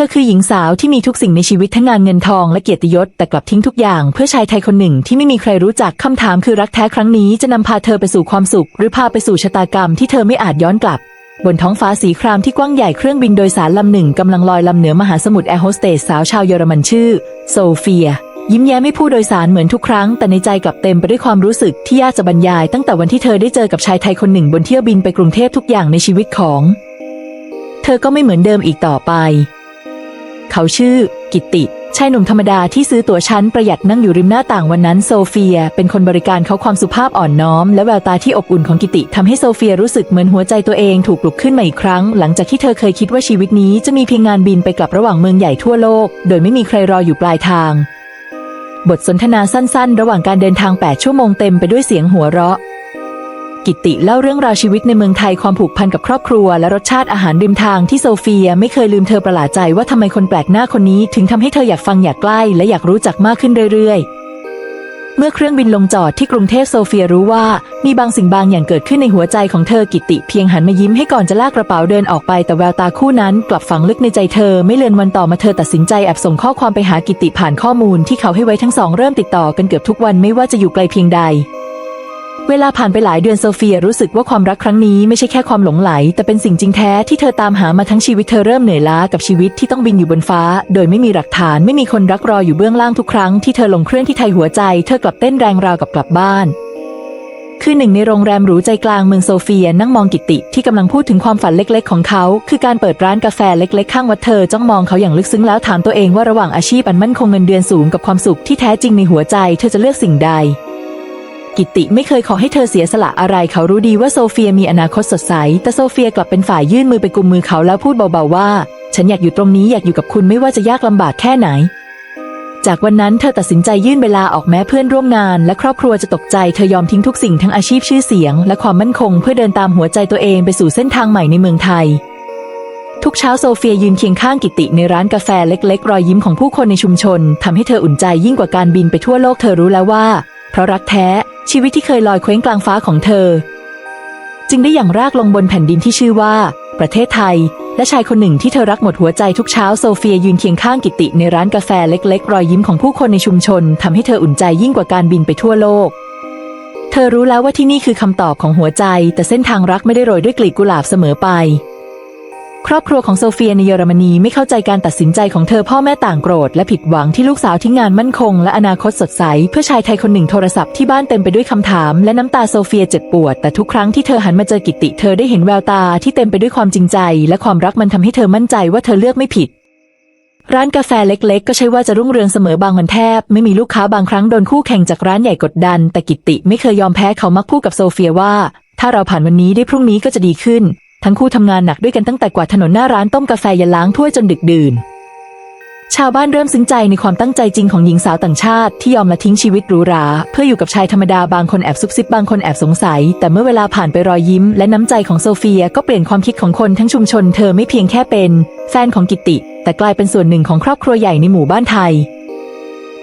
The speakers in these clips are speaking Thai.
ธอคือหญิงสาวที่มีทุกสิ่งในชีวิตทั้งงานเงินทองและเกียรติยศแต่กลับทิ้งทุกอย่างเพื่อชายไทยคนหนึ่งที่ไม่มีใครรู้จักคำถามคือรักแท้ครั้งนี้จะนำพาเธอไปสู่ความสุข หรือพาไปสู่ชะตากรรมที่เธอไม่อาจย้อนกลับ บนท้องฟ้าสีครามที่กว้างใหญ่เครื่องบินโดยสารลำหนึ่งกำลังลอยลำเหนือมหาสมุทรแอร์โฮสเตสสาวชาวเยอรมันชื่อ โซเฟีย ยิ้มแย้มไม่ผู้โดยสารเหมือนทุกครั้ง แต่ในใจกลับเต็มไปด้วยความรู้สึกที่ยากจะบรรยาย ตั้งแต่วันที่เธอได้เจอกับชายไทยคนหนึ่งบนเที่ยวบินไปกรุงเทพทุกอย่างในชีวิตของ เธอก็ไม่เหมือนเดิมอีกต่อไป เขาชื่อ กิตติชายหนุ่มธรรมดาที่ซื้อตั๋วชั้นประหยัดนั่งอยู่ริมหน้าต่างวันนั้นโซเฟีย เป็นคนบริการเขาความสุภาพอ่อนน้อม และแววตาที่อบอุ่นของกิติทำให้โซเฟียรู้สึกเหมือนหัวใจตัวเองถูกปลุกขึ้นมาอีกครั้ง หลังจากที่เธอเคยคิดว่าชีวิตนี้จะมีเพียงงานบินไปกลับระหว่างเมืองใหญ่ทั่วโลก โดยไม่มีใครรออยู่ปลายทาง บทสนทนาสั้น ๆ ระหว่างการเดินทาง 8 ชั่วโมงเต็มไปด้วยเสียงหัวเราะ กิติเล่าเรื่องราวชีวิตในเมืองไทยความผูกพันกับครอบครัว และรสชาติอาหารริมทางที่โซเฟียไม่เคยลืมเธอประหลาดใจว่าทำไมคนแปลกหน้าคนนี้ ถึงทำให้เธออยากฟังอยากใกล้ และอยากรู้จักมากขึ้นเรื่อยๆ เมื่อเครื่องบินลงจอดที่กรุงเทพโซเฟียรู้ว่า มีบางสิ่งบางอย่างเกิดขึ้นในหัวใจของเธอกิติ เพียงหันมายิ้มให้ก่อนจะลากกระเป๋าเดินออกไป แต่แววตาคู่นั้น กลับฝังลึกในใจเธอไม่เลือนวันต่อมาเธอตัดสินใจแอบส่งข้อความไปหากิติผ่านข้อมูลที่เขาให้ไว้ทั้งสองเริ่มติดต่อกันเกือบทุกวันไม่ว่าจะอยู่ไกลเพียงใด เวลาผ่านไปหลายเดือนโซเฟียรู้สึกว่าความรักครั้งนี้ไม่ใช่แค่ความหลงไหล แต่เป็นสิ่งจริงแท้ที่เธอตามหามาทั้งชีวิตเธอเริ่มเหนื่อยล้ากับชีวิตที่ต้องบินอยู่บนฟ้า โดยไม่มีหลักฐานไม่มีคนรักรออยู่เบื้องล่างทุกครั้งที่เธอลงเครื่องที่ไทยหัวใจเธอกลับเต้นแรงราวกับกลับบ้านคือหนึ่งในโรงแรมหรูใจกลางเมืองโซเฟียนั่งมองกิติที่กำลังพูดถึงความฝันเล็ก ๆ ของเขา คือการเปิดร้านกาแฟเล็ก ๆ ข้างวัดเธอจ้องมองเขาอย่างลึกซึ้งแล้วถามตัวเองว่าระหว่างอาชีพอันมั่นคงเงินเดือนสูงกับความสุขที่แท้จริงในหัวใจ เธอจะเลือกสิ่งใด กิติไม่เคยขอให้เธอเสียสละอะไร เขารู้ดีว่าโซเฟียมีอนาคตสดใส แต่โซเฟียกลับเป็นฝ่ายยื่นมือไปกุมมือเขาแล้วพูดเบาๆว่า ฉันอยากอยู่ตรงนี้อยากอยู่กับคุณไม่ว่าจะยากลำบากแค่ไหน จากวันนั้นเธอตัดสินใจยื่นเวลาออกแม้เพื่อนร่วมงาน และครอบครัวจะตกใจเธอยอมทิ้งทุกสิ่งทั้งอาชีพชื่อเสียง และความมั่นคง เพื่อเดินตามหัวใจตัวเองไปสู่เส้นทางใหม่ในเมืองไทยทุกเช้าโซเฟียยืนเคียงข้างกิติในร้านกาแฟเล็ก ๆ รอยยิ้มของผู้คนในชุมชนทำให้เธออุ่นใจยิ่งกว่าการบินไปทั่วโลกเธอรู้แล้วว่า เพราะรักแท้ ชีวิตที่เคยลอยเคว้งกลางฟ้าของเธอ จึงได้อย่างรากลงบนแผ่นดินที่ชื่อว่า ประเทศไทย และชายคนหนึ่งที่เธอรักหมดหัวใจทุกเช้าโซเฟียยืนเคียงข้างกิติในร้านกาแฟเล็กๆ รอยยิ้มของผู้คนในชุมชนทำให้เธออุ่นใจยิ่งกว่าการบินไปทั่วโลก เธอรู้แล้วว่าที่นี่คือคำตอบของหัวใจ แต่เส้นทางรักไม่ได้โรยด้วยกลีบกุหลาบเสมอไป ครอบครัวของโซเฟียในเยอรมนีไม่เข้าใจการตัดสินใจของเธอพ่อแม่ต่างโกรธและผิดหวังที่ลูกสาวทิ้งงานมั่นคง และอนาคตสดใส เพื่อชายไทยคนหนึ่งโทรศัพท์ที่บ้านเต็มไปด้วยคำถาม และน้ำตาโซเฟียเจ็บปวด แต่ทุกครั้งที่เธอหันมาเจอกิติเธอได้เห็นแววตาที่เต็มไปด้วยความจริงใจ และความรักมันทำให้เธอมั่นใจว่าเธอเลือกไม่ผิดร้านกาแฟเล็กๆ ก็ใช่ว่าจะรุ่งเรืองเสมอบางวันแทบ ไม่มีลูกค้าบางครั้งโดนคู่แข่งจากร้านใหญ่กดดัน แต่กิติไม่เคยยอมแพ้เขามักพูดกับโซเฟียว่า ถ้าเราผ่านวันนี้ได้พรุ่งนี้ก็จะดีขึ้น ทั้งคู่ทำงานหนักด้วยกันตั้งแต่กวาดถนนหน้าร้านต้มกาแฟยันล้างถ้วยจนดึกดื่น ชาวบ้านเริ่มซึ้งใจในความตั้งใจจริงของหญิงสาวต่างชาติที่ยอมละทิ้งชีวิตหรูหรา เพื่ออยู่กับชายธรรมดาบางคนแอบซุบซิบบางคนแอบสงสัย แต่เมื่อเวลาผ่านไปรอยยิ้ม และน้ำใจของโซเฟียก็เปลี่ยนความคิดของคนทั้งชุมชนเธอไม่เพียงแค่เป็นแฟนของกิติ แต่กลายเป็นส่วนหนึ่งของครอบครัวใหญ่ในหมู่บ้านไทย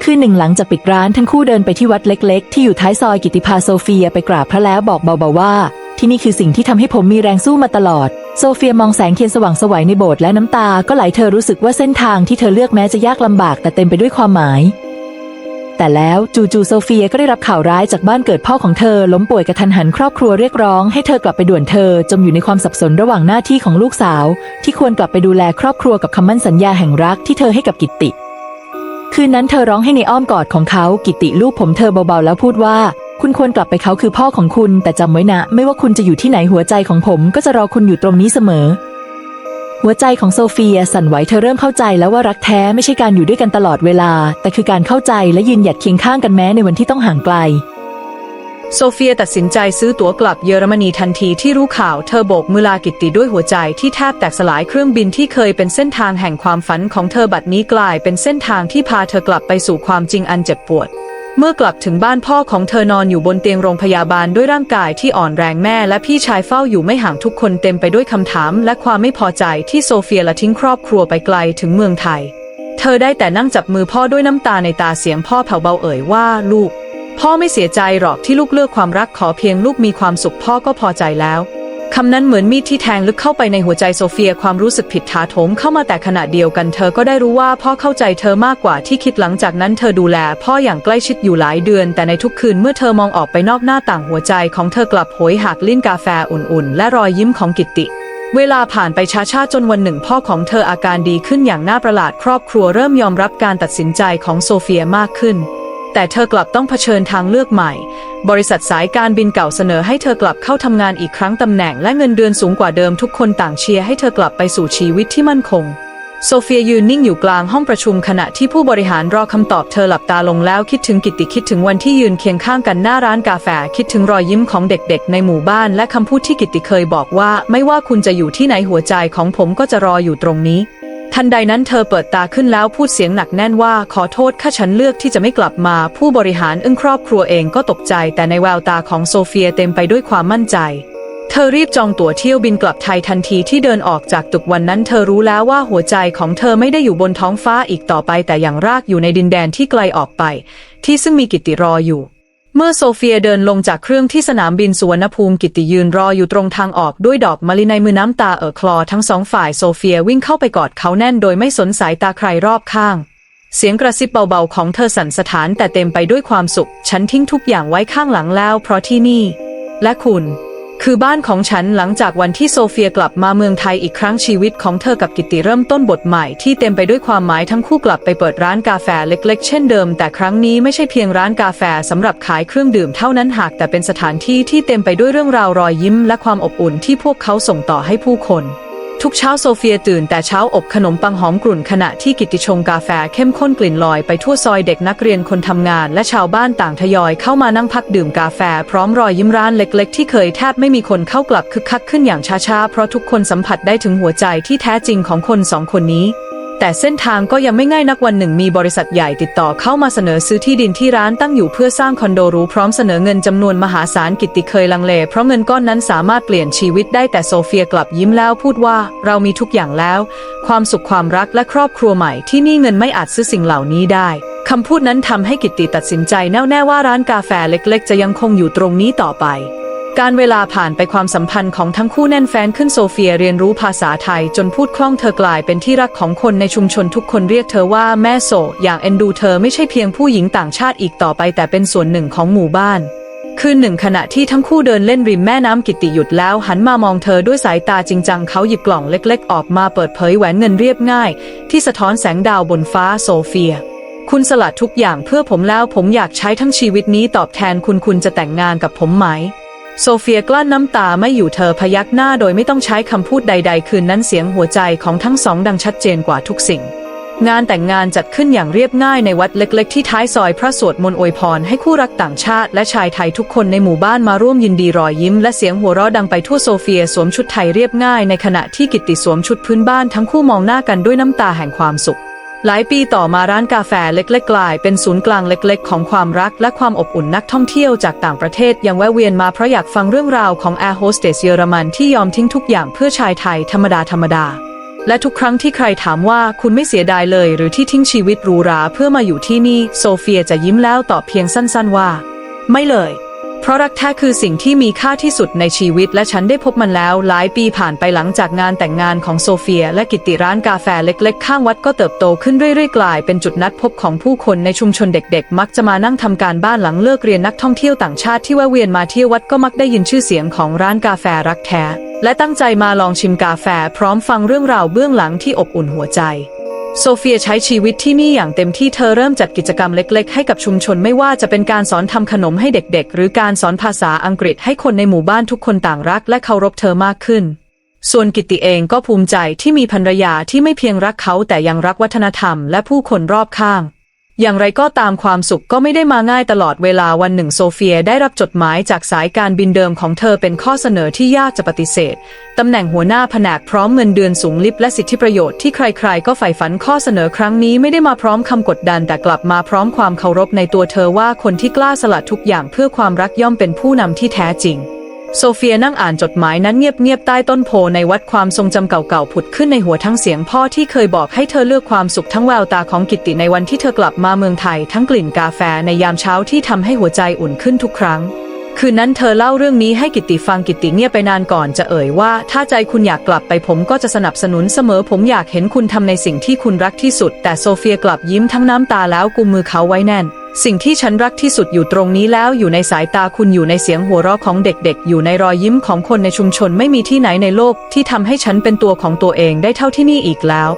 คืนหนึ่งหลังจากปิดร้านทั้งคู่เดินไปที่วัดเล็ก ๆ ที่อยู่ท้ายซอยกิติพาโซเฟียไปกราบพระแล้วบอกเบาๆว่า ที่นี่คือสิ่งที่ทำให้ผมมีแรงสู้มาตลอด โซเฟียมองแสงเทียนสว่างสวัยในโบสถ์และน้ำตาก็ไหลเธอรู้สึกว่าเส้นทางที่เธอเลือกแม้จะยากลำบากแต่เต็มไปด้วยความหมาย แต่แล้วจู่ๆโซเฟียก็ได้รับข่าวร้ายจากบ้านเกิดพ่อของเธอล้มป่วยกระทันหันครอบครัวเรียกร้องให้เธอกลับไปด่วนเธอจมอยู่ในความสับสนระหว่างหน้าที่ของลูกสาว ที่ควรกลับไปดูแลครอบครัวกับคำมั่นสัญญาแห่งรักที่เธอให้กับกิตติ คืนนั้นเธอร้องให้ในอ้อมกอดของเขากิติลูบผมเธอเบาๆแล้วพูดว่า คุณควรกลับไปเขาคือพ่อของคุณ แต่จำไว้นะ ไม่ว่าคุณจะอยู่ที่ไหนหัวใจของผม ก็จะรอคุณอยู่ตรงนี้เสมอ หัวใจของโซเฟียสั่นไหวเธอเริ่มเข้าใจแล้วว่ารักแท้ไม่ใช่การอยู่ด้วยกันตลอดเวลา แต่คือการเข้าใจและยืนหยัดเคียงข้างกันแม้ในวันที่ต้องห่างไกลโซเฟียตัดสินใจซื้อตั๋วกลับเยอรมนีทันทีที่รู้ข่าวเธอโบกมือลากิตติด้วยหัวใจที่แทบแตกสลายเครื่องบินที่เคยเป็นเส้นทางแห่งความฝันของเธอบัดนี้กลายเป็นเส้นทางที่พาเธอกลับไปสู่ความจริงอันเจ็บปวด เมื่อกลับถึงบ้านพ่อของเธอนอนอยู่บนเตียงโรงพยาบาลด้วยร่างกายที่อ่อนแรงแม่และพี่ชายเฝ้าอยู่ไม่ห่างทุกคนเต็มไปด้วยคำถาม และความไม่พอใจที่โซเฟียละทิ้งครอบครัวไปไกลถึงเมืองไทย เธอได้แต่นั่งจับมือพ่อด้วยน้ำตาในตาเสียงพ่อแผ่วเบาเอ่ยว่าลูก พ่อไม่เสียใจหรอกที่ลูกเลือกความรักขอเพียงลูกมีความสุขพ่อก็พอใจแล้ว คำนั้นเหมือนมีดที่แทงลึกเข้าไปในหัวใจโซเฟียความรู้สึกผิดถาโถมเข้ามาแต่ขณะเดียวกันเธอก็ได้รู้ว่าพ่อเข้าใจเธอมากกว่าที่คิดหลังจากนั้นเธอดูแลพ่ออย่างใกล้ชิดอยู่หลายเดือน แต่ในทุกคืนเมื่อเธอมองออกไปนอกหน้าต่างหัวใจของเธอกลับโหยหักลิ้นกาแฟอุ่นๆ และรอยยิ้มของกิตติเวลาผ่านไปช้าๆจนวันหนึ่งพ่อของเธออาการดีขึ้นอย่างน่าประหลาดครอบครัวเริ่มยอมรับการตัดสินใจของโซเฟียมากขึ้น แต่เธอกลับต้องเผชิญทางเลือกใหม่ บริษัทสายการบินเก่าเสนอให้เธอกลับเข้าทำงานอีกครั้งตำแหน่งและเงินเดือนสูงกว่าเดิมทุกคนต่างเชียร์ให้เธอกลับไปสู่ชีวิตที่มั่นคง โซเฟียยืนนิ่งอยู่กลางห้องประชุมขณะที่ผู้บริหารรอคำตอบเธอหลับตาลงแล้วคิดถึงกิตติคิดถึงวันที่ยืนเคียงข้างกันหน้าร้านกาแฟคิดถึงรอยยิ้มของเด็กๆ ในหมู่บ้านและคำพูดที่กิติเคยบอกว่า ไม่ว่าคุณจะอยู่ที่ไหนหัวใจของผมก็จะรออยู่ตรงนี้ ทันใดนั้นเธอเปิดตาขึ้นแล้วพูดเสียงหนักแน่นว่าขอโทษข้าฉันเลือกที่จะไม่กลับมา ผู้บริหารอึ้งครอบครัวเองก็ตกใจ แต่ในแววตาของโซเฟียเต็มไปด้วยความมั่นใจ เธอรีบจองตั๋วเที่ยวบินกลับไทยทันทีที่เดินออกจากตึกวันนั้น เธอรู้แล้วว่าหัวใจของเธอไม่ได้อยู่บนท้องฟ้าอีกต่อไป แต่อย่างรากอยู่ในดินแดนที่ไกลออกไป ที่ซึ่งมีกิตติรออยู่ เมื่อโซเฟียเดินลงจากเครื่องที่สนามบินสุวรรณภูมิกิติยืนรออยู่ตรงทางออกด้วยดอกมะลิในมือน้ำตาเอ่อคลอทั้งสองฝ่ายโซเฟียวิ่งเข้าไปกอดเขาแน่นโดยไม่สนสายตาใครรอบข้าง เสียงกระซิบเบาๆของเธอสั่นสถานแต่เต็มไปด้วยความสุข ฉันทิ้งทุกอย่างไว้ข้างหลังแล้วเพราะที่นี่ และคุณ คือบ้านของฉันหลังจากวันที่โซเฟียกลับมาเมืองไทยอีกครั้งชีวิตของเธอกับกิตติเริ่มต้นบทใหม่ที่เต็มไปด้วยความหมายทั้งคู่กลับไปเปิดร้านกาแฟเล็กๆ เช่นเดิม แต่ครั้งนี้ไม่ใช่เพียงร้านกาแฟสำหรับขายเครื่องดื่มเท่านั้นหาก แต่เป็นสถานที่ที่เต็มไปด้วยเรื่องราวรอยยิ้ม และความอบอุ่นที่พวกเขาส่งต่อให้ผู้คน ทุกเช้าโซเฟียตื่นแต่เช้าอบขนมปังหอมกลุ่นขณะที่กิติชงกาแฟเข้มข้นกลิ่นลอยไปทั่วซอยเด็กนักเรียนคนทำงานและชาวบ้านต่างทยอยเข้ามานั่งพักดื่มกาแฟ พร้อมรอยยิ้มร้านเล็กๆ ที่เคยแทบไม่มีคนเข้ากลับคึกคักขึ้นอย่างช้าๆ เพราะทุกคนสัมผัสได้ถึงหัวใจที่แท้จริงของคนสองคนนี้ แต่เส้นทางก็ยังไม่ง่ายนักวันหนึ่งมีบริษัทใหญ่ติดต่อเข้ามาเสนอซื้อที่ดินที่ร้านตั้งอยู่เพื่อสร้างคอนโดรูพร้อมเสนอเงินจำนวนมหาศาลกิตติเคยลังเล เพราะเงินก้อนนั้นสามารถเปลี่ยนชีวิตได้แต่โซเฟียกลับยิ้มแล้วพูดว่าเรามีทุกอย่างแล้ว ความสุขความรักและครอบครัวใหม่ที่นี่เงินไม่อาจซื้อสิ่งเหล่านี้ได้คำพูดนั้นทำให้กิตติตัดสินใจแน่วแน่ว่าร้านกาแฟเล็ก ๆ จะยังคงอยู่ตรงนี้ต่อไป การเวลาผ่านไปความสัมพันธ์ของทั้งคู่แน่นแฟ้นขึ้นโซเฟียเรียนรู้ภาษาไทยจนพูดคล่องเธอกลายเป็นที่รักของคนในชุมชนทุกคนเรียกเธอว่าแม่โซอย่างเอ็นดูเธอไม่ใช่เพียงผู้หญิงต่างชาติอีกต่อไปแต่เป็นส่วนหนึ่งของหมู่บ้าน คืนหนึ่งขณะที่ทั้งคู่เดินเล่นริมแม่น้ำกิตติหยุดแล้วหันมามองเธอด้วยสายตาจริงจังเขาหยิบกล่องเล็ก ๆ ออกมาเปิดเผยแหวนเงินเรียบง่าย ที่สะท้อนแสงดาวบนฟ้าโซเฟียคุณสละทุกอย่างเพื่อผมแล้วผมอยากใช้ทั้งชีวิตนี้ตอบแทนคุณคุณจะแต่งงานกับผมไหม โซเฟียกลั้นน้ำตาไม่อยู่เธอพยักหน้าโดยไม่ต้องใช้คำพูดใด ๆ คืนนั้นเสียงหัวใจของทั้งสองดังชัดเจนกว่าทุกสิ่ง งานแต่งงานจัดขึ้นอย่างเรียบง่ายในวัดเล็ก ๆ ที่ท้ายซอยพระสวดมนต์อวยพรให้คู่รักต่างชาติและชายไทยทุกคนในหมู่บ้านมาร่วมยินดีรอยยิ้มและเสียงหัวเราะดังไปทั่วโซเฟียสวมชุดไทยเรียบง่ายในขณะที่กิตติสวมชุดพื้นบ้านทั้งคู่มองหน้ากันด้วยน้ำตาแห่งความสุข หลายปีต่อมาร้านกาแฟเล็กๆกลายเป็นศูนย์กลางเล็กๆ ของความรักและความอบอุ่นนักท่องเที่ยวจากต่างประเทศยังแวะเวียนมาเพราะอยากฟังเรื่องราวของแอร์โฮสเตสเยอรมันที่ยอมทิ้งทุกอย่างเพื่อชายไทยธรรมดาธรรมดา และทุกครั้งที่ใครถามว่าคุณไม่เสียดายเลย หรือที่ทิ้งชีวิตหรูหราเพื่อมาอยู่ที่นี่ โซเฟียจะยิ้มแล้วตอบเพียงสั้นๆว่า ไม่เลย เพราะรักแท้คือสิ่งที่มีค่าที่สุดในชีวิต และฉันได้พบมันแล้ว หลายปีผ่านไปหลังจากงานแต่งงานของโซเฟีย และกิตติร้านกาแฟเล็ก ๆ ข้างวัดก็เติบโตขึ้นเรื่อยๆกลายเป็นจุดนัดพบของผู้คนในชุมชนเด็ก ๆ มักจะมานั่งทำการบ้านหลังเลิกเรียนนักท่องเที่ยวต่างชาติที่แวะเวียนมาเที่ยววัดก็มักได้ยินชื่อเสียงของร้านกาแฟรักแท้และตั้งใจมาลองชิมกาแฟพร้อมฟังเรื่องราวเบื้องหลังที่อบอุ่นหัวใจ โซเฟียใช้ชีวิตที่นี่อย่างเต็มที่เธอเริ่มจัดกิจกรรมเล็ก ๆ ให้กับชุมชนไม่ว่าจะเป็นการสอนทำขนมให้เด็ก ๆ หรือการสอนภาษาอังกฤษให้คนในหมู่บ้านทุกคนต่างรักและเคารพเธอมากขึ้น ส่วนกิตติเองก็ภูมิใจที่มีภรรยาที่ไม่เพียงรักเขาแต่ยังรักวัฒนธรรมและผู้คนรอบข้าง อย่างไรก็ตามความสุขก็ไม่ได้มาง่ายตลอดเวลาวันหนึ่งโซเฟียได้รับจดหมายจากสายการบินเดิมของเธอเป็นข้อเสนอที่ยากจะปฏิเสธ ตำแหน่งหัวหน้าแผนกพร้อมเงินเดือนสูงลิบและสิทธิประโยชน์ที่ใครๆ ก็ใฝ่ฝันข้อเสนอครั้งนี้ไม่ได้มาพร้อมคำกดดันแต่กลับมาพร้อมความเคารพในตัวเธอว่าคนที่กล้าสละทุกอย่างเพื่อความรักย่อมเป็นผู้นำที่แท้จริง โซเฟียนั่งอ่านจดหมายนั้นเงียบๆใต้ต้นโพในวัดความทรงจำเก่าๆผุดขึ้นในหัวทั้งเสียงพ่อที่เคยบอกให้เธอเลือกความสุขทั้งแววตาของกิตติในวันที่เธอกลับมาเมืองไทยทั้งกลิ่นกาแฟในยามเช้าที่ทำให้หัวใจอุ่นขึ้นทุกครั้ง คืนนั้นเธอเล่าเรื่องนี้ให้กิตติฟังกิตติเงียบไปนานก่อนจะเอ่ยว่า ถ้าใจคุณอยากกลับไปผมก็จะสนับสนุนเสมอ ผมอยากเห็นคุณทำในสิ่งที่คุณรักที่สุด แต่โซเฟียกลับยิ้มทั้งน้ำตาแล้วกุมมือเขาไว้แน่น สิ่งที่ฉันรักที่สุดอยู่ตรงนี้แล้วอยู่ในสายตาคุณอยู่ในเสียงหัวเราะของเด็กๆ อยู่ในรอยยิ้มของคนในชุมชนไม่มีที่ไหนในโลก ที่ทำให้ฉันเป็นตัวของตัวเองได้เท่าที่นี่อีกแล้ว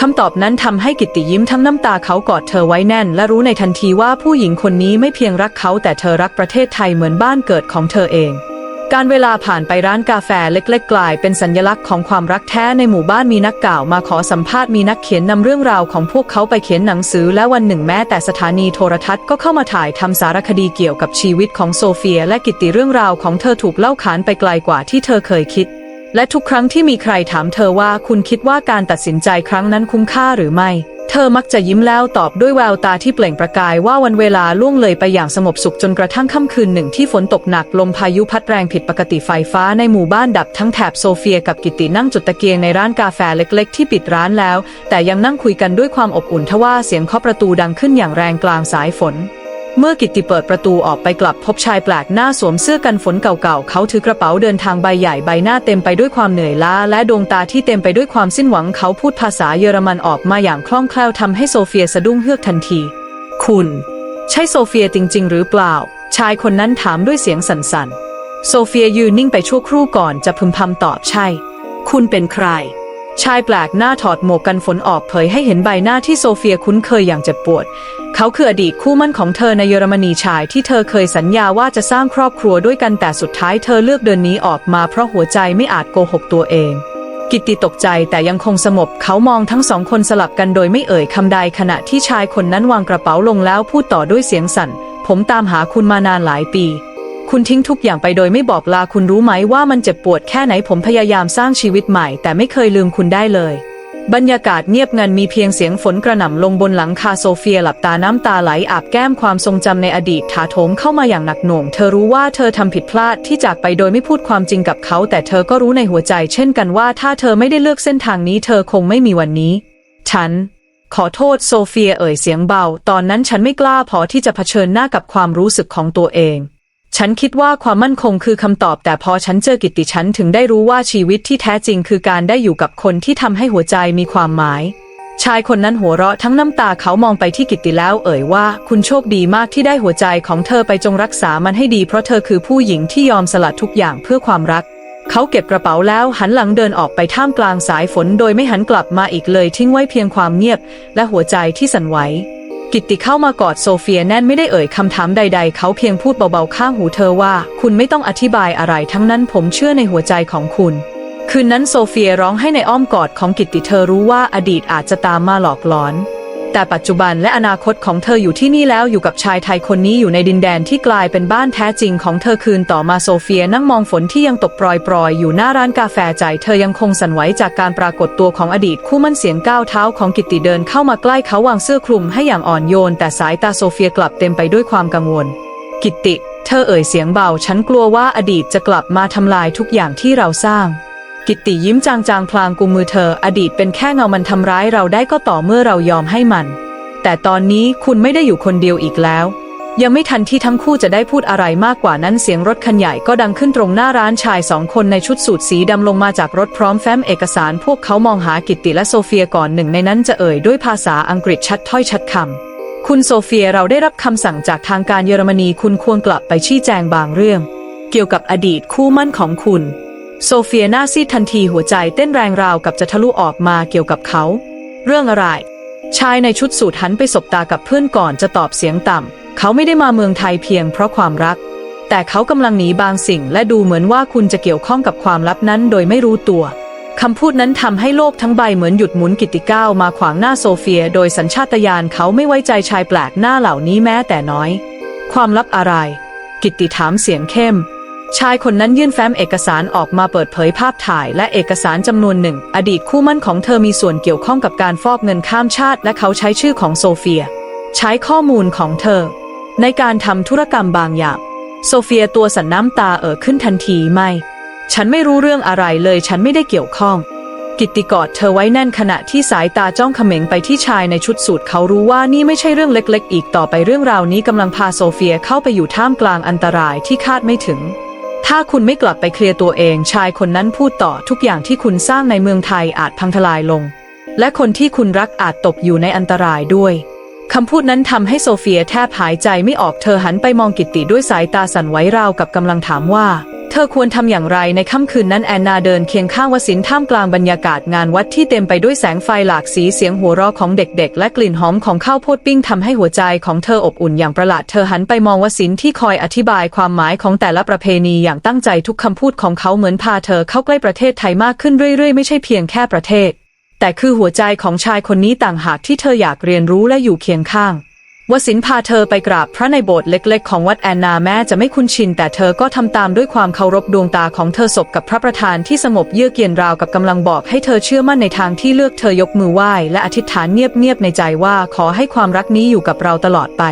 คำตอบนั้นทำให้กิตติยิ้มทั้งน้ำตาเขากอดเธอไว้แน่น และรู้ในทันทีว่าผู้หญิงคนนี้ไม่เพียงรักเขาแต่เธอรักประเทศไทยเหมือนบ้านเกิดของเธอเอง การเวลาผ่านไปร้านกาแฟเล็กๆ กลายเป็นสัญลักษณ์ของความรักแท้ในหมู่บ้านมีนักกล่าวมาขอสัมภาษณ์มีนักเขียนนำเรื่องราวของพวกเขาไปเขียนหนังสือและวันหนึ่งแม้แต่สถานีโทรทัศน์ก็เข้ามาถ่ายทำสารคดีเกี่ยวกับชีวิตของโซเฟีย และกิตติเรื่องราวของเธอถูกเล่าขานไปไกลกว่าที่เธอเคยคิด และทุกครั้งที่มีใครถามเธอว่าคุณคิดว่าการตัดสินใจครั้งนั้นคุ้มค่าหรือไม่ เธอมักจะยิ้มแล้วตอบด้วยแววตาที่เปล่งประกายว่าวันเวลาล่วงเลยไปอย่างสงบสุขจนกระทั่งค่ำคืนหนึ่งที่ฝนตกหนักลมพายุพัดแรงผิดปกติไฟฟ้าในหมู่บ้านดับทั้งแถบโซเฟียกับกิตตินั่งจุดตะเกียงในร้านกาแฟเล็กๆ ที่ปิดร้านแล้ว แต่ยังนั่งคุยกันด้วยความอบอุ่นทว่าเสียงเคาะประตูดังขึ้นอย่างแรงกลางสายฝน เมื่อกิตติเปิดประตูออกไปกลับพบชายแปลกหน้าสวมเสื้อกันฝนเก่าๆ เขาถือกระเป๋าเดินทางใบใหญ่ใบหน้าเต็มไปด้วยความเหนื่อยล้า และดวงตาที่เต็มไปด้วยความสิ้นหวังเขาพูดภาษาเยอรมันออกมาอย่างคล่องแคล่วทำให้โซเฟียสะดุ้งเฮือกทันที คุณ ใช่โซเฟียจริง ๆ หรือเปล่า ชายคนนั้นถามด้วยเสียงสั่นๆ โซเฟียยืนนิ่งไปชั่วครู่ก่อนจะพึมพำตอบใช่ คุณเป็นใคร ชายแปลกหน้าถอดหมวกกันฝนออกเผยให้เห็นใบหน้าที่โซเฟียคุ้นเคยอย่างเจ็บปวด เขาคืออดีตคู่มั่นของเธอในเยอรมนีชายที่เธอเคยสัญญาว่าจะสร้างครอบครัวด้วยกันแต่สุดท้ายเธอเลือกเดินหนี้ออกมาเพราะหัวใจไม่อาจโกหกตัวเอง กิตติตกใจแต่ยังคงสงบเขามองทั้งสองคนสลับกันโดยไม่เอ่ยคำใดขณะที่ชายคนนั้นวางกระเป๋าลงแล้วพูดต่อด้วยเสียงสั่น ผมตามหาคุณมานานหลายปี คุณทิ้งทุกอย่างไปโดยไม่บอกลาคุณรู้ไหมว่ามันเจ็บปวดแค่ไหนผมพยายามสร้างชีวิตใหม่ แต่ไม่เคยลืมคุณได้เลย บรรยากาศเงียบงันมีเพียงเสียงฝนกระหน่ำลงบนหลังคาโซเฟียหลับตาน้ำตาไหลอาบแก้มความทรงจำในอดีตถาโถมเข้ามาอย่างหนักหน่วง เธอรู้ว่าเธอทำผิดพลาดที่จากไปโดยไม่พูดความจริงกับเขา แต่เธอก็รู้ในหัวใจ เช่นกันว่าถ้าเธอไม่ได้เลือกเส้นทางนี้ เธอคงไม่มีวันนี้ ฉันขอโทษโซเฟียเอ่ยเสียงเบา ตอนนั้นฉันไม่กล้าพอที่จะเผชิญหน้ากับความรู้สึกของตัวเอง ฉันคิดว่าความมั่นคงคือคำตอบ แต่พอฉันเจอกิตติฉันถึงได้รู้ว่าชีวิตที่แท้จริงคือการได้อยู่กับคนที่ทำให้หัวใจมีความหมาย ชายคนนั้นหัวเราะทั้งน้ำตาเขามองไปที่กิตติแล้วเอ่ยว่า คุณโชคดีมากที่ได้หัวใจของเธอไปจงรักษามันให้ดีเพราะเธอคือผู้หญิงที่ยอมสละทุกอย่างเพื่อความรัก เขาเก็บกระเป๋าแล้วหันหลังเดินออกไปท่ามกลางสายฝน โดยไม่หันกลับมาอีกเลยทิ้งไว้เพียงความเงียบ และหัวใจที่สั่นไหว กิตติเข้ามากอดโซเฟียแน่นไม่ได้เอ่ยคำถามใด ๆ เขาเพียงพูดเบาๆข้างหูเธอว่า คุณไม่ต้องอธิบายอะไรทั้งนั้นผมเชื่อในหัวใจของคุณ คืนนั้นโซเฟียร้องให้ในอ้อมกอดของกิตติเธอรู้ว่าอดีตอาจจะตามมาหลอกหลอน แต่ปัจจุบันและอนาคตของเธออยู่ที่นี่แล้วอยู่กับชายไทยคนนี้อยู่ในดินแดนที่กลายเป็นบ้านแท้จริงของเธอคืนต่อมาโซเฟียนั่งมองฝนที่ยังตกปรอยๆ อยู่หน้าร้านกาแฟใจ เธอยังคงสั่นไหวจากการปรากฏตัวของอดีตคู่มั่นเสียงก้าวเท้าของกิตติเดินเข้ามาใกล้เขาวางเสื้อคลุมให้อย่างอ่อนโยน แต่สายตาโซเฟียกลับเต็มไปด้วยความกังวล กิตติ เธอเอ่ยเสียงเบา ฉันกลัวว่าอดีตจะกลับมาทำลายทุกอย่างที่เราสร้าง กิตติยิ้มจางๆพลางกุมมือเธอ อดีตเป็นแค่เงามันทำร้ายเราได้ก็ต่อเมื่อเรายอมให้มัน แต่ตอนนี้คุณไม่ได้อยู่คนเดียวอีกแล้ว ยังไม่ทันที่ทั้งคู่จะได้พูดอะไรมากกว่านั้นเสียงรถคันใหญ่ก็ดังขึ้นตรงหน้าร้านชายสองคนในชุดสูทสีดำลงมาจากรถพร้อมแฟ้มเอกสาร พวกเขามองหากิตติและโซเฟียก่อนหนึ่งในนั้นจะเอ่ยด้วยภาษาอังกฤษชัดถ้อยชัดคำคุณโซเฟียเราได้รับคำสั่งจากทางการเยอรมนีคุณควรกลับไปชี้แจงบางเรื่อง เกี่ยวกับอดีตคู่มั่นของคุณ โซเฟียหน้าซีดทันทีหัวใจเต้นแรงราวกับจะทะลุออกมาเกี่ยวกับเขา เรื่องอะไร ชายในชุดสูทหันไปสบตากับเพื่อนก่อนจะตอบเสียงต่ำ เขาไม่ได้มาเมืองไทยเพียงเพราะความรัก แต่เขากำลังหนีบางสิ่ง และดูเหมือนว่าคุณจะเกี่ยวข้องกับความลับนั้นโดยไม่รู้ตัวคำพูดนั้นทำให้โลกทั้งใบเหมือนหยุดหมุนกิตติก้าวมาขวางหน้าโซเฟีย โดยสัญชาตญาณเขาไม่ไว้ใจชายแปลกหน้าเหล่านี้แม้แต่น้อย ความลับอะไร กิตติถามเสียงเข้ม ชายคนนั้นยื่นแฟ้มเอกสารออกมาเปิดเผยภาพถ่ายและเอกสารจำนวนหนึ่ง อดีตคู่มั่นของเธอมีส่วนเกี่ยวข้องกับการฟอกเงินข้ามชาติ และเขาใช้ชื่อของโซเฟีย ใช้ข้อมูลของเธอ ในการทำธุรกรรมบางอย่าง โซเฟียตัวสั่นน้ำตาเอ่อขึ้นทันทีไม่ ฉันไม่รู้เรื่องอะไรเลยฉันไม่ได้เกี่ยวข้อง กิตติกอดเธอไว้แน่นขณะที่สายตาจ้องเขม็งไปที่ชายในชุดสูทเขารู้ว่านี่ไม่ใช่เรื่องเล็ก ๆ อีกต่อไปเรื่องราวนี้กำลังพาโซเฟียเข้าไปอยู่ท่ามกลางอันตรายที่คาดไม่ถึง ถ้าคุณไม่กลับไปเคลียร์ตัวเอง ชายคนนั้นพูดต่อทุกอย่างที่คุณสร้างในเมืองไทยอาจพังทลายลง และคนที่คุณรักอาจตกอยู่ในอันตรายด้วย คำพูดนั้นทำให้โซเฟียแทบหายใจไม่ออกเธอหันไปมองกิตติด้วยสายตาสั่นไหวราวกับกำลังถามว่า เธอควรทำอย่างไรในค่ำคืนนั้นแอนนาเดินเคียงข้างวสินท่ามกลางบรรยากาศงานวัดที่เต็มไปด้วยแสงไฟหลากสีเสียงหัวเราะของเด็กๆ และกลิ่นหอมของข้าวโพดปิ้งทำให้หัวใจของเธออบอุ่นอย่างประหลาดเธอหันไปมองวสินที่คอยอธิบายความหมายของแต่ละประเพณีอย่างตั้งใจทุกคำพูดของเขาเหมือนพาเธอเข้าใกล้ประเทศไทยมากขึ้นเรื่อยๆ ไม่ใช่เพียงแค่ประเทศ แต่คือหัวใจของชายคนนี้ต่างหากที่เธออยากเรียนรู้และอยู่เคียงข้างวสินพาเธอไปกราบพระในโบสถ์เล็ก ๆ ของวัดแอนนาแม้จะไม่คุ้นชิน แต่เธอก็ทำตามด้วยความเคารพดวงตาของเธอสบกับพระประธานที่สงบเยือกเย็นราวกับกำลังบอกให้เธอเชื่อมั่นในทางที่เลือกเธอยกมือไหว้และอธิษฐานเงียบ ๆ ในใจว่าขอให้ความรักนี้อยู่กับเราตลอดไป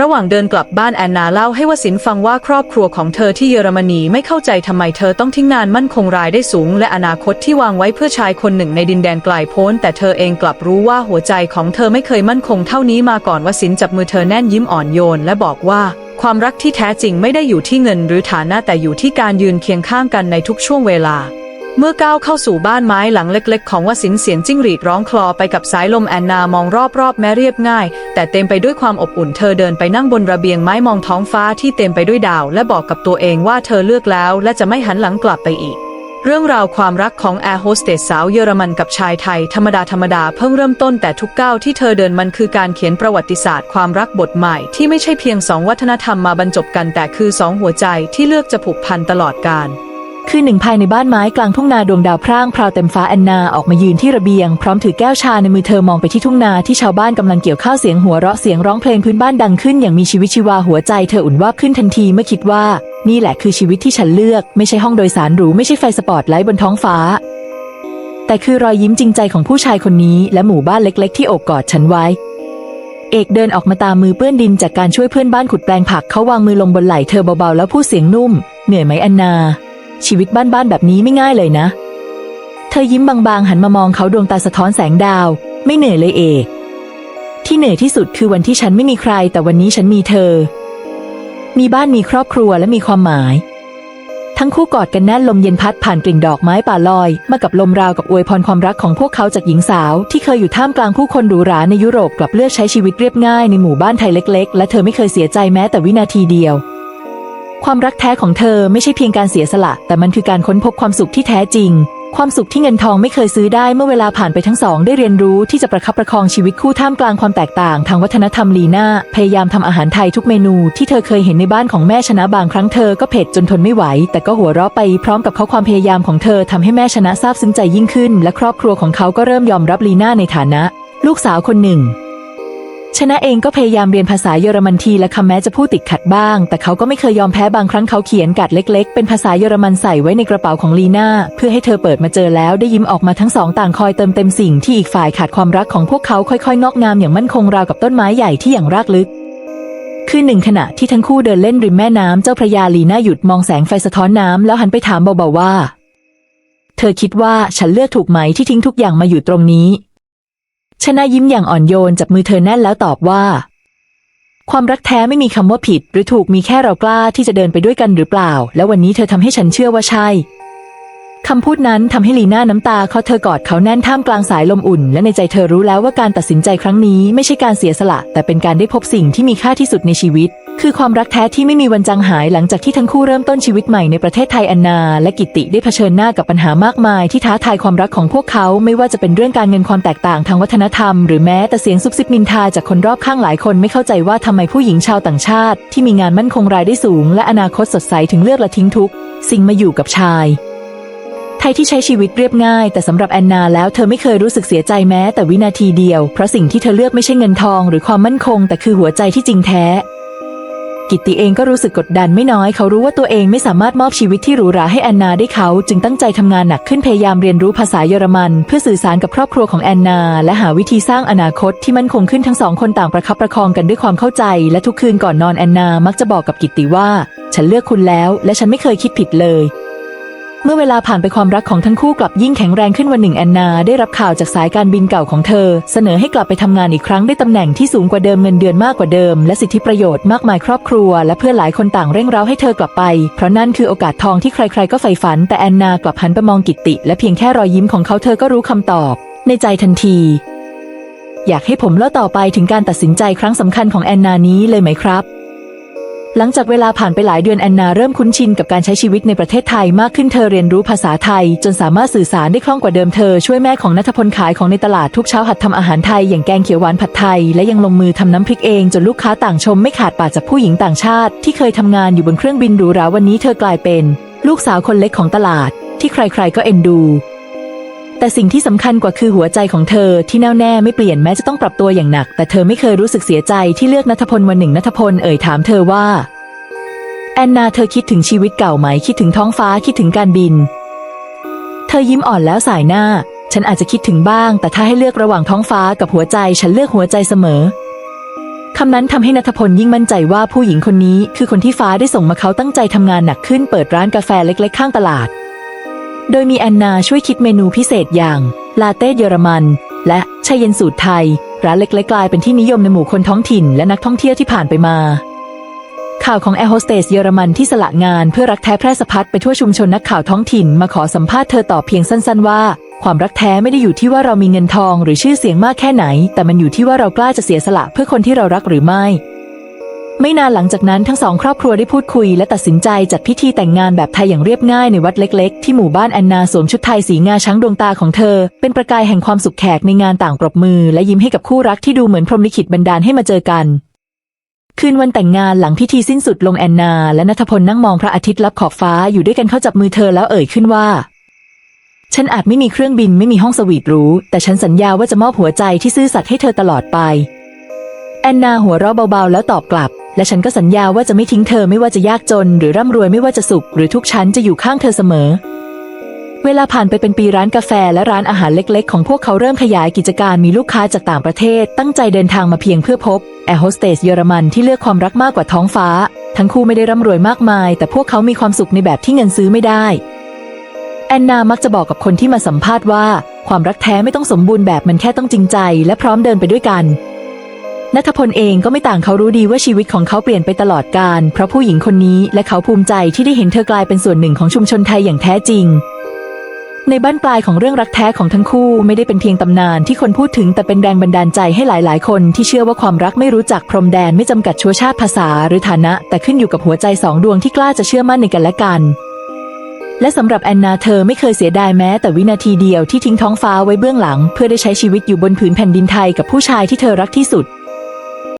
ระหว่างเดินกลับบ้านแอนนาเล่าให้วสินฟังว่าครอบครัวของเธอที่เยอรมนีไม่เข้าใจทำไมเธอต้องทิ้งงานมั่นคงรายได้สูง และอนาคตที่วางไว้เพื่อชายคนหนึ่งในดินแดนไกลโพ้น แต่เธอเองกลับรู้ว่าหัวใจของเธอไม่เคยมั่นคงเท่านี้มาก่อนวสินจับมือเธอแน่นยิ้มอ่อนโยน และบอกว่าความรักที่แท้จริงไม่ได้อยู่ที่เงินหรือฐานะแต่อยู่ที่การยืนเคียงข้างกันในทุกช่วงเวลา เมื่อก้าวเข้าสู่บ้านไม้หลังเล็กๆ ของวสินเสียงจิ้งหรีดร้องคลอไปกับสายลมแอนนามองรอบๆ แม้เรียบง่าย แต่เต็มไปด้วยความอบอุ่นเธอเดินไปนั่งบนระเบียงไม้มองท้องฟ้าที่เต็มไปด้วยดาว และบอกกับตัวเองว่าเธอเลือกแล้ว และจะไม่หันหลังกลับไปอีก เรื่องราวความรักของแอร์โฮสเตสสาวเยอรมันกับชายไทยธรรมดาธรรมดาเพิ่งเริ่มต้นแต่ทุกก้าวที่เธอเดินมันคือการเขียนประวัติศาสตร์ความรักบทใหม่ที่ไม่ใช่เพียงสองวัฒนธรรมมาบรรจบกันแต่คือสองหัวใจที่เลือกจะผูกพันตลอดกาล คือหนึ่งภายในบ้านไม้กลางทุ่งนาดวงดาวพร่างพราวเต็มฟ้าแอนนาออกมายืนที่ระเบียง พร้อมถือแก้วชาในมือเธอมองไปที่ทุ่งนาที่ชาวบ้านกำลังเกี่ยวข้าวเสียงหัวเราะเสียงร้องเพลงพื้นบ้านดังขึ้นอย่างมีชีวิตชีวาหัวใจเธออุ่นวาบขึ้นทันทีเมื่อคิดว่า นี่แหละคือชีวิตที่ฉันเลือก ไม่ใช่ห้องโดยสารหรูไม่ใช่ไฟสปอตไลท์บนท้องฟ้า แต่คือรอยยิ้มจริงใจของผู้ชายคนนี้และหมู่บ้านเล็ก ๆ ที่โอบกอดฉันไว้เอกเดินออกมาตามมือเปื้อนดินจากการช่วยเพื่อนบ้านขุดแปลงผักเขาวางมือลงบนไหล่เธอเบาๆแล้วพูดเสียงนุ่ม เหนื่อยไหมอันนา ชีวิตบ้านๆแบบนี้ไม่ง่ายเลยนะ เธอยิ้มบางๆ หันมามองเขาดวงตาสะท้อนแสงดาว ไม่เหนื่อยเลยเอกที่เหนื่อยที่สุดคือวันที่ฉันไม่มีใคร แต่วันนี้ฉันมีเธอ มีบ้านมีครอบครัวและมีความหมาย ทั้งคู่กอดกันแน่นลมเย็นพัดผ่านกลิ่นดอกไม้ป่าลอย มากับลมราวกับอวยพรความรักของพวกเขาจากหญิงสาว ที่เคยอยู่ท่ามกลางผู้คนหรูหราในยุโรปกลับเลือกใช้ชีวิตเรียบง่ายในหมู่บ้านไทยเล็ก ๆ และเธอไม่เคยเสียใจแม้แต่วินาทีเดียว ความรักแท้ของเธอไม่ใช่เพียงการเสียสละ แต่มันคือการค้นพบความสุขที่แท้จริง ความสุขที่เงินทองไม่เคยซื้อได้เมื่อเวลาผ่านไปทั้งสอง ได้เรียนรู้ที่จะประคับประคองชีวิตคู่ท่ามกลางความแตกต่าง ทางวัฒนธรรมลีน่าพยายามทำอาหารไทยทุกเมนูที่เธอเคยเห็นในบ้านของแม่ชนะบางครั้งเธอก็เผ็ดจนทนไม่ไหว แต่ก็หัวเราะไปพร้อมกับเขาความพยายามของเธอทำให้แม่ชนะซาบซึ้งใจยิ่งขึ้น และครอบครัวของเขาก็เริ่มยอมรับลีน่าในฐานะ ลูกสาวคนหนึ่ง ชนะเองก็พยายามเรียนภาษาเยอรมันทีและคำแม้จะพูดติดขัดบ้าง แต่เขาก็ไม่เคยยอมแพ้บางครั้งเขาเขียนกัดเล็กๆ เป็นภาษาเยอรมันใส่ไว้ในกระเป๋าของลีน่าเพื่อให้เธอเปิดมาเจอแล้วได้ยิ้มออกมาทั้งสองต่างคอยเติมเต็มสิ่งที่อีกฝ่ายขาดความรักของพวกเขาค่อยๆ งอกงามอย่างมั่นคงราวกับต้นไม้ใหญ่ที่อย่างรากลึกคือหนึ่งขณะที่ทั้งคู่เดินเล่นริมแม่น้ำเจ้าพระยาลีน่าหยุดมองแสงไฟสะท้อนน้ำแล้วหันไปถามเบาๆว่า เธอคิดว่าฉันเลือกถูกไหมที่ทิ้งทุกอย่างมาอยู่ตรงนี้ ชนะยิ้มอย่างอ่อนโยนจับมือเธอแน่นแล้วตอบว่า ความรักแท้ไม่มีคำว่าผิด หรือถูกมีแค่เรากล้าที่จะเดินไปด้วยกันหรือเปล่า แล้ววันนี้เธอทำให้ฉันเชื่อว่าใช่ คำพูดนั้นทำให้ลีน่าน้ำตาเขาเธอกอดเขาแน่นท่ามกลางสายลมอุ่น และในใจเธอรู้แล้วว่าการตัดสินใจครั้งนี้ไม่ใช่การเสียสละ แต่เป็นการได้พบสิ่งที่มีค่าที่สุดในชีวิต คือความรักแท้ที่ไม่มีวันจางหายหลังจากที่ทั้งคู่เริ่มต้นชีวิตใหม่ในประเทศไทยอันนา และกิติได้เผชิญหน้ากับปัญหามากมายที่ท้าทายความรักของพวกเขาไม่ว่าจะเป็นเรื่องการเงินความแตกต่างทางวัฒนธรรมหรือแม้แต่เสียงซุบซิบนินทาจากคนรอบข้างหลายคนไม่เข้าใจว่าทำไมผู้หญิงชาวต่างชาติ ที่มีงานมั่นคงรายได้สูง และอนาคตสดใสถึงเลือกละทิ้งทุกสิ่งมาอยู่กับชาย ไทยที่ใช้ชีวิตเรียบง่าย แต่สำหรับแอนนาแล้วเธอไม่เคยรู้สึกเสียใจแม้แต่วินาทีเดียว เพราะสิ่งที่เธอเลือกไม่ใช่เงินทองหรือความมั่นคง แต่คือหัวใจที่จริงแท้ กิตติเองก็รู้สึกกดดันไม่น้อย เขารู้ว่าตัวเองไม่สามารถมอบชีวิตที่หรูหราให้แอนนาได้เขา จึงตั้งใจทำงานหนักขึ้นพยายามเรียนรู้ภาษาเยอรมัน เพื่อสื่อสารกับครอบครัวของแอนนา และหาวิธีสร้างอนาคตที่มั่นคงขึ้นทั้งสองคนต่างประคับประคองกันด้วยความเข้าใจ และทุกคืนก่อนนอนแอนนา มักจะบอกกับกิตติว่า ฉันเลือกคุณแล้ว และฉันไม่เคยคิดผิดเลย เมื่อเวลาผ่านไปความรักของทั้งคู่กลับยิ่งแข็งแรงขึ้นวันหนึ่งแอนนา ได้รับข่าวจากสายการบินเก่าของเธอ เสนอให้กลับไปทำงานอีกครั้งได้ตำแหน่งที่สูงกว่าเดิมเงินเดือนมากกว่าเดิม และสิทธิประโยชน์มากมายครอบครัว และเพื่อนหลายคนต่างเร่งเร้าให้เธอกลับไป เพราะนั่นคือโอกาสทองที่ใครๆก็ใฝ่ฝัน แต่แอนนากลับหันไปมองกิตติ และเพียงแค่รอยยิ้มของเขาเธอก็รู้คำตอบ ในใจทันทีอยากให้ผมเล่าต่อไปถึงการตัดสินใจครั้งสำคัญของแอนนานี้เลยไหมครับ หลังจากเวลาผ่านไปหลายเดือนแอนนาเริ่มคุ้นชินกับการใช้ชีวิตในประเทศไทยมากขึ้นเธอเรียนรู้ภาษาไทย จนสามารถสื่อสารได้คล่องกว่าเดิมเธอช่วยแม่ของนัทพลขายของในตลาดทุกเช้าหัดทำอาหารไทย อย่างแกงเขียวหวานผัดไทย และยังลงมือทำน้ำพริกเอง จนลูกค้าต่างชมไม่ขาดปากจากผู้หญิงต่างชาติ ที่เคยทำงานอยู่บนเครื่องบินหรูหราวันนี้เธอกลายเป็น ลูกสาวคนเล็กของตลาด ที่ใครๆก็เอ็นดู แต่สิ่งที่สำคัญกว่าคือหัวใจของเธอที่แน่วแน่ไม่เปลี่ยนแม้จะต้องปรับตัวอย่างหนัก แต่เธอไม่เคยรู้สึกเสียใจที่เลือกนัทพลวันหนึ่งนัทพลเอ่ยถามเธอว่า แอนนาเธอคิดถึงชีวิตเก่าไหมคิดถึงท้องฟ้าคิดถึงการบิน เธอยิ้มอ่อนแล้วสายหน้า ฉันอาจจะคิดถึงบ้าง แต่ถ้าให้เลือกระหว่างท้องฟ้ากับหัวใจ ฉันเลือกหัวใจเสมอคำนั้นทำให้นัทพลยิ่งมั่นใจว่าผู้หญิงคนนี้ คือคนที่ฟ้าได้ส่งมาเขาตั้งใจทำงานหนักขึ้นเปิดร้านกาแฟเล็ก ๆ ข้างตลาด โดยมีแอนนาช่วยคิดเมนูพิเศษอย่างลาเต้เยอรมัน และชาเย็นสูตรไทย ร้านเล็กๆกลายเป็นที่นิยมในหมู่คนท้องถิ่นและนักท่องเที่ยวที่ผ่านไปมา ข่าวของแอร์โฮสเตสเยอรมันที่สละงานเพื่อรักแท้แพร่สะพัดไปทั่วชุมชนนักข่าวท้องถิ่นมาขอสัมภาษณ์เธอตอบเพียงสั้น ๆ ว่าความรักแท้ไม่ได้อยู่ที่ว่าเรามีเงินทองหรือชื่อเสียงมากแค่ไหน แต่มันอยู่ที่ว่าเรากล้าจะเสียสละเพื่อคนที่เรารักหรือไม่ ไม่นานหลังจากนั้นทั้งสองครอบครัวได้พูดคุย และตัดสินใจจัดพิธีแต่งงานแบบไทยอย่างเรียบง่ายในวัดเล็ก ๆ ที่หมู่บ้านแอนนาสวมชุดไทยสีงาช้างดวงตาของเธอ เป็นประกายแห่งความสุขแขกในงานต่างปรบมือ และยิ้มให้กับคู่รักที่ดูเหมือนพรหมลิขิตบันดาลให้มาเจอกัน คืนวันแต่งงานหลังพิธีสิ้นสุดลงแอนนา และนัทพลนั่งมองพระอาทิตย์ลับขอบฟ้าอยู่ด้วยกันเข้าจับมือเธอแล้วเอ่ยขึ้นว่า ฉันอาจไม่มีเครื่องบินไม่มีห้องสวีทหรูแต่ฉันสัญญาว่าจะมอบหัวใจที่ซื่อสัตย์ให้เธอตลอดไปแอนนาหัวเราะเบาๆแล้วตอบกลับ และฉันก็สัญญาว่าจะไม่ทิ้งเธอไม่ว่าจะยากจน หรือร่ำรวยไม่ว่าจะสุข หรือทุกชั้นจะอยู่ข้างเธอเสมอ เวลาผ่านไปเป็นปีร้านกาแฟและร้านอาหารเล็กๆ ของพวกเขาเริ่มขยายกิจการมีลูกค้าจากต่างประเทศ ตั้งใจเดินทางมาเพียงเพื่อพบแอร์โฮสเตสเยอรมันที่เลือกความรักมากกว่าท้องฟ้า ทั้งคู่ไม่ได้ร่ำรวยมากมาย แต่พวกเขามีความสุขในแบบที่เงินซื้อไม่ได้ แอนนามักจะบอกกับคนที่มาสัมภาษณ์ว่า ความรักแท้ไม่ต้องสมบูรณ์แบบมันแค่ต้องจริงใจ และพร้อมเดินไปด้วยกัน นัทพลเองก็ไม่ต่างเขารู้ดีว่าชีวิตของเขาเปลี่ยนไปตลอดกาลเพราะผู้หญิงคนนี้และเขาภูมิใจที่ได้เห็นเธอกลายเป็นส่วนหนึ่งของชุมชนไทยอย่างแท้จริง ในบ้านปลายของเรื่องรักแท้ของทั้งคู่ไม่ได้เป็นเพียงตำนานที่คนพูดถึงแต่เป็นแรงบันดาลใจให้หลาย ๆ คนที่เชื่อว่าความรักไม่รู้จักพรมแดนไม่จำกัดชั่วชาติภาษาหรือฐานะ แต่ขึ้นอยู่กับหัวใจสองดวงที่กล้าจะเชื่อมั่นในกันและกันและสำหรับแอนนาเธอไม่เคยเสียดายแม้แต่วินาทีเดียวที่ทิ้งท้องฟ้าไว้เบื้องหลัง เพื่อได้ใช้ชีวิตอยู่บนผืนแผ่นดินไทยกับผู้ชายที่เธอรักที่สุด